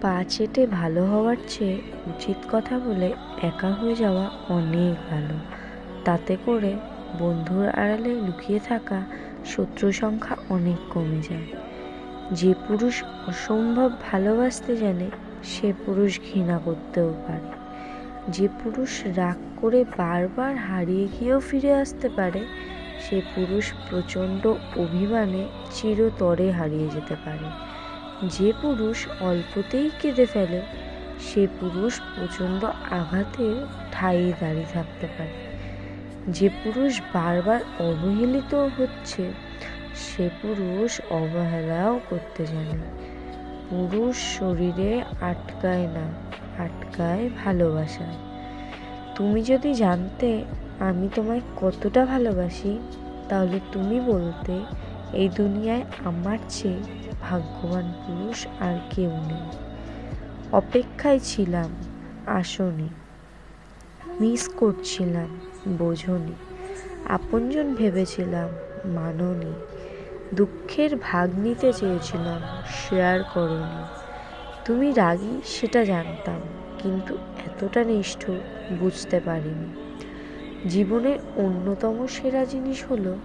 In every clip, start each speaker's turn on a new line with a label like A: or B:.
A: পা চেটে ভালো হওয়ার চেয়ে উচিত কথা বলে একা হয়ে যাওয়া অনেক ভালো। তাতে করে বন্ধুর আড়ালে লুকিয়ে থাকা শত্রু সংখ্যা অনেক কমে যায়। যে পুরুষ অসম্ভব ভালোবাসতে জানে, সে পুরুষ ঘৃণা করতেও পারে। যে পুরুষ রাগ করে বারবার হারিয়ে গিয়েও ফিরে আসতে পারে, সে পুরুষ প্রচণ্ড অভিমানে চিরতরে হারিয়ে যেতে পারে। যে পুরুষ অল্পতেই কেঁদে ফেলে, সে পুরুষ প্রচণ্ড আঘাতে ঠাই দাঁড়িয়ে থাকতে পারে। যে পুরুষ বারবার অবহেলিত হচ্ছে, সে পুরুষ অবহেলাও করতে জানে পুরুষ শরীরে আটকায় না, আটকায় ভালোবাসায় তুমি যদি জানতে আমি তোমায় কতটা ভালোবাসি, তাহলে তুমি বলতে এই দুনিয়ায় আমার চেয়ে ভাগ্যবান পুরুষ আর কেউ নেই। অপেক্ষায় ছিলাম, আসনি। মিস করছিলাম, বোঝনি। আপনজন ভেবেছিলাম, মাননি। দুঃখের ভাগ নিতে চেয়েছিলাম, শেয়ার করনি। তুমি রাগী, সেটা জানতাম, কিন্তু এতটা নিষ্ঠুর বুঝতে পারিনি। জীবনের অন্যতম সেরা জিনিস হলো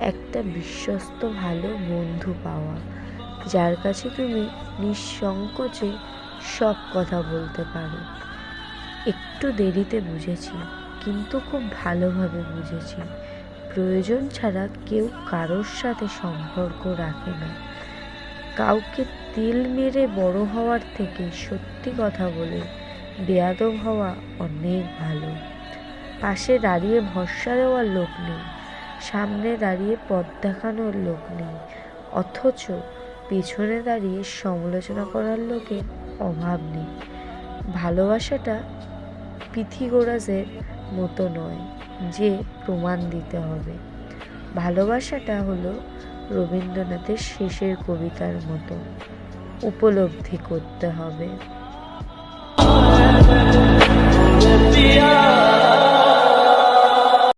A: একটা বিশ্বস্ত ভালো বন্ধু পাওয়া, যার কাছে তুমি নিঃসংকোচে সব কথা বলতে পারো। একটু দেরিতে বুঝেছি, কিন্তু খুব ভালোভাবে বুঝেছি। প্রয়োজন ছাড়া কেউ কারোর সাথে সম্পর্ক রাখে না। কাউকে তিল মেরে বড় হওয়ার থেকে সত্যি কথা বলে বেয়াদব হওয়া অনেক ভালো। পাশে দাঁড়িয়ে ভরসা দেওয়ার লোক নেই। সামনে দাঁড়িয়ে পথ দেখানোর লোক নেই, অথচ পেছনে দাঁড়িয়ে সমালোচনা করার লোকের অভাব নেই। ভালোবাসাটা পিথিগোরাজের মতো নয়, যে প্রমাণ দিতে হবে। ভালোবাসাটা হলো রবীন্দ্রনাথের শেষের কবিতার মতো, উপলব্ধি করতে হবে।